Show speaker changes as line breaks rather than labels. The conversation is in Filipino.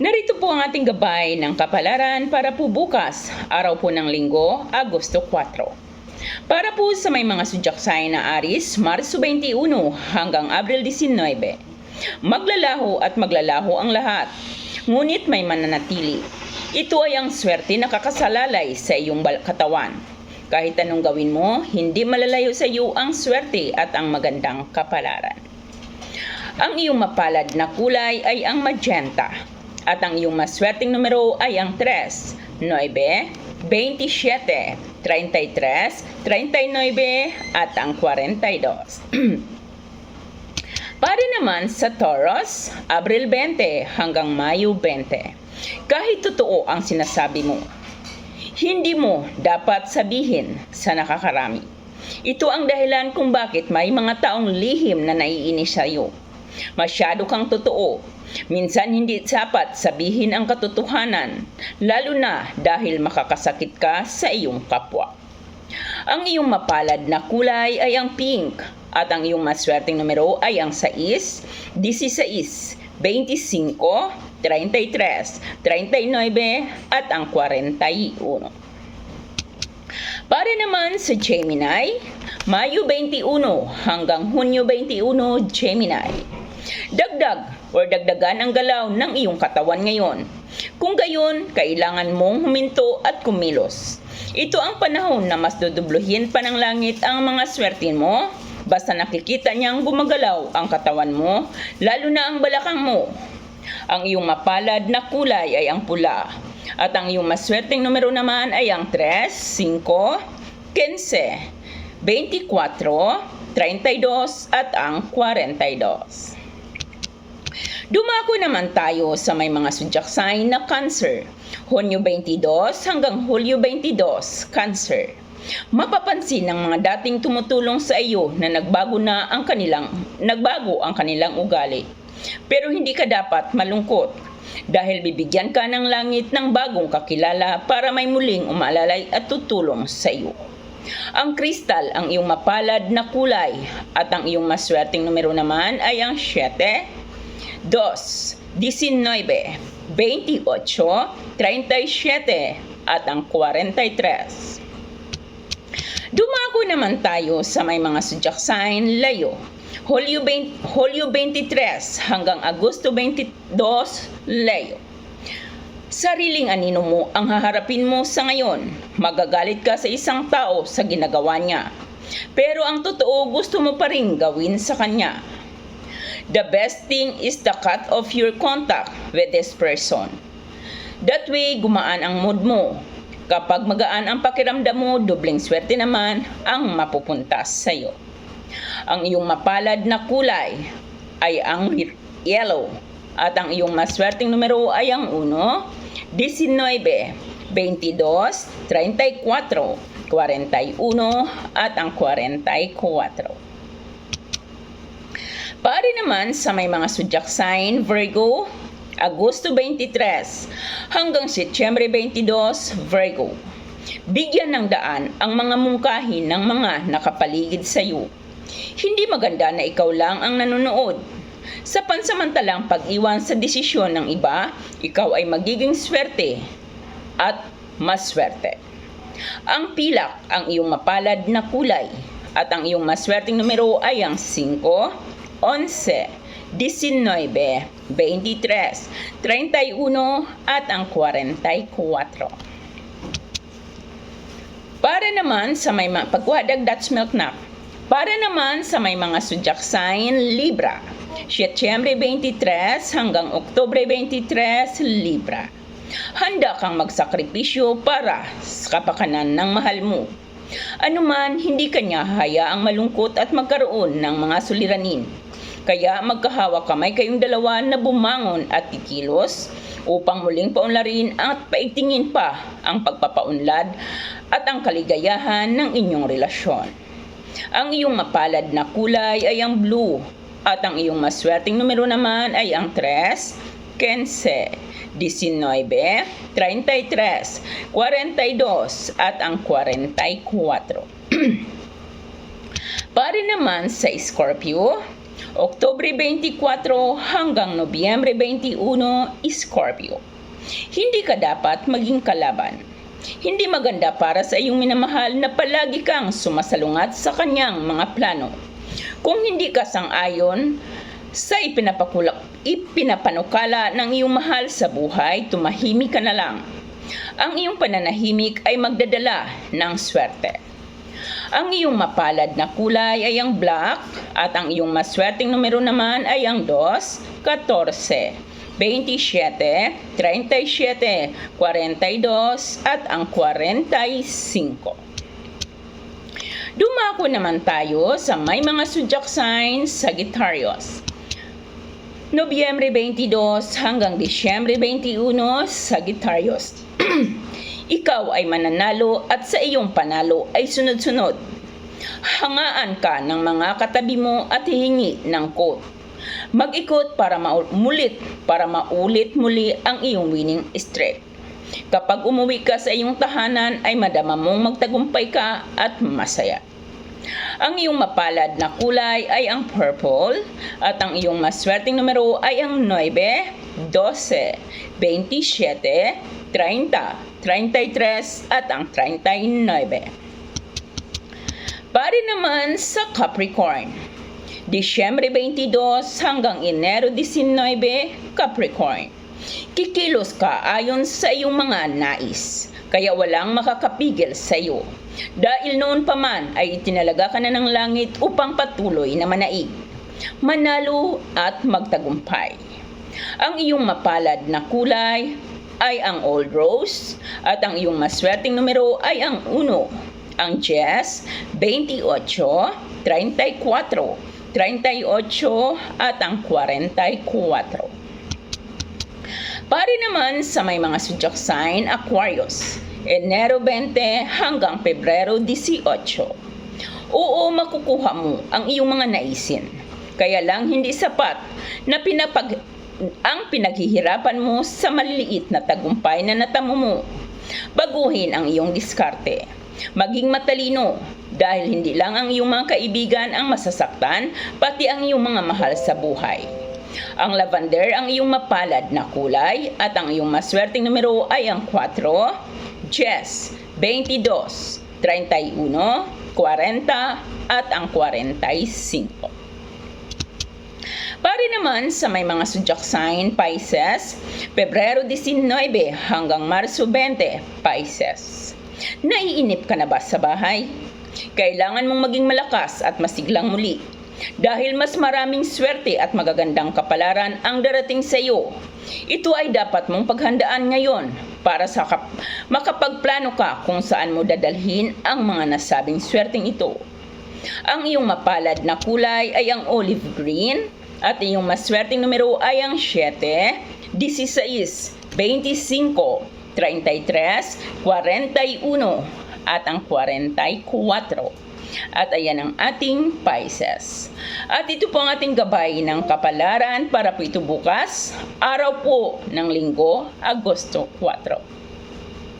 Narito po ang ating gabay ng kapalaran para po bukas, araw po ng linggo, Agosto 4. Para po sa may mga sudyaksay na aris, Marso 21 hanggang Abril 19. Maglalaho at maglalaho ang lahat, ngunit may mananatili. Ito ay ang swerte na kakasalalay sa iyong katawan. Kahit anong gawin mo, hindi malalayo sa iyo ang swerte at ang magandang kapalaran. Ang iyong mapalad na kulay ay ang magenta. At ang iyong maswerteng numero ay ang 3, 9, 27, 33, 39 at ang 42. Pare naman sa Taurus, Abril 20 hanggang Mayo 20. Kahit totoo ang sinasabi mo, hindi mo dapat sabihin sa nakakarami. Ito ang dahilan kung bakit may mga taong lihim na naiinis sa iyo. Masyado kang totoo. Minsan hindi sapat sabihin ang katotohanan, lalo na dahil makakasakit ka sa iyong kapwa. Ang iyong mapalad na kulay ay ang pink at ang iyong maswerteng numero ay ang 6, 16, 25, 33, 39 at ang 41. Para naman sa Gemini, Mayo 21 hanggang Hunyo 21, Gemini. Dagdag or dagdagan ang galaw ng iyong katawan ngayon. Kung gayon, kailangan mong huminto at kumilos. Ito ang panahon na mas dudubluhin pa ng langit ang mga swertin mo. Basta nakikita niyang gumagalaw ang katawan mo, lalo na ang balakang mo. Ang iyong mapalad na kulay ay ang pula. At ang iyong maswerteng numero naman ay ang 3, 5, 15, 24, 32 at ang 42. Dumako naman tayo sa may mga zodiac sign na Cancer. Hunyo 22 hanggang Hulyo 22, Cancer. Mapapansin ng mga dating tumutulong sa iyo na nagbago na ang kanilang nagbago ang kanilang ugali. Pero hindi ka dapat malungkot dahil bibigyan ka ng langit ng bagong kakilala para may muling umalalay at tutulong sa iyo. Ang kristal ang iyong mapalad na kulay at ang iyong maswerteng numero naman ay ang 7, 2, 19, 28, 37 at ang 43. Dumako naman tayo sa may mga sign layo. Hulyo, 20, Hulyo 23 hanggang Agosto 22, layo. Sariling anino mo ang haharapin mo sa ngayon. Magagalit ka sa isang tao sa ginagawa niya. Pero ang totoo gusto mo pa rin gawin sa kanya. The best thing is the cut off your contact with this person. That way, gumaan ang mood mo. Kapag magaan ang pakiramdam mo, dobleng swerte naman ang mapupunta sa iyo. Ang iyong mapalad na kulay ay ang yellow at ang iyong maswerteng numero ay ang 1, 19, 22, 34, 41 at ang 44. Pare naman sa may mga zodiac sign, Virgo, Agosto 23 hanggang Setyembre 22, Virgo. Bigyan ng daan ang mga mungkahin ng mga nakapaligid sa iyo. Hindi maganda na ikaw lang ang nanonood. Sa pansamantalang pag-iwan sa desisyon ng iba, ikaw ay magiging swerte at maswerte. Ang pilak ang iyong mapalad na kulay at ang iyong maswerteng numero ay ang 5, 11, 19, 23, 31 at ang 44. Para naman sa may pagwadag Dutch milk nap. Para naman sa may mga sign Libra. Setyembre 23 hanggang Oktobre 23 Libra. Handa kang magsakripisyo para sa kapakanan ng mahal mo. Anuman, hindi kanya hayaang malungkot at magkaroon ng mga suliranin. Kaya magkahawak kamay kayong dalawa na bumangon at kikilos upang muling paunlarin at paigtingin pa ang pagpapaunlad at ang kaligayahan ng inyong relasyon. Ang iyong mapalad na kulay ay ang blue at ang iyong maswerteng numero naman ay ang 3, 15, 19, 33, 42 at ang 44. Pare naman sa Scorpio, Oktobre 24 hanggang Nobyembre 21, Scorpio. Hindi ka dapat maging kalaban. Hindi maganda para sa iyong minamahal na palagi kang sumasalungat sa kanyang mga plano. Kung hindi ka sang-ayon sa ipinapakulak, ipinapanukala ng iyong mahal sa buhay, tumahimik ka na lang. Ang iyong pananahimik ay magdadala ng swerte. Ang iyong mapalad na kulay ay ang black at ang iyong maswerteng numero naman ay ang 2, 14, 27, 37, 42 at ang 45. Dumako naman tayo sa may mga zodiac signs Sagittarius. Nobyembre 22 hanggang Disyembre 21, Sagittarius. Ikaw ay mananalo at sa iyong panalo ay sunod-sunod. Hangaan ka ng mga katabi mo at hihingi ng quote. Mag-ikot para maulit, para maulit muli ang iyong winning streak. Kapag umuwi ka sa iyong tahanan ay madama mong magtagumpay ka at masaya. Ang iyong mapalad na kulay ay ang purple at ang iyong maswerteng numero ay ang 9, 12, 27, 30, 33 at ang 39. Pari naman sa Capricorn. Disyembre 22 hanggang Enero 19, Capricorn. Kikilos ka ayon sa iyong mga nais, kaya walang makakapigil sa iyo. Dahil noon pa man ay itinalaga ka na ng langit upang patuloy na manaig, manalo at magtagumpay. Ang iyong mapalad na kulay ay ang old rose at ang iyong maswerteng numero ay ang 1, ang 10, 28, 34, 38 at ang 44. Pari naman sa may mga zodiac sign Aquarius, Enero 20 hanggang Pebrero 18. Oo, makukuha mo ang iyong mga naisin. Kaya lang hindi sapat na pinapag ang pinaghihirapan mo sa maliliit na tagumpay na natamo mo. Baguhin ang iyong diskarte. Maging matalino dahil hindi lang ang iyong mga kaibigan ang masasaktan, pati ang iyong mga mahal sa buhay. Ang lavender ang iyong mapalad na kulay at ang iyong maswerteng numero ay ang 4, 10, 22, 31, 40 at ang 45. Pari naman sa may mga zodiac sign Pisces, Pebrero 19 hanggang Marso 20, Pisces. Naiinip ka na ba sa bahay? Kailangan mong maging malakas at masiglang muli dahil mas maraming swerte at magagandang kapalaran ang darating sa iyo. Ito ay dapat mong paghandaan ngayon para sa kap- makapagplano ka kung saan mo dadalhin ang mga nasabing swerteng ito. Ang iyong mapalad na kulay ay ang olive green at iyong maswerteng numero ay ang 7, 16, 25, 33, 41 at ang 44. At ayan ang ating Pisces. At ito po ang ating gabay ng kapalaran para po ito bukas, araw po ng linggo, Agosto 4.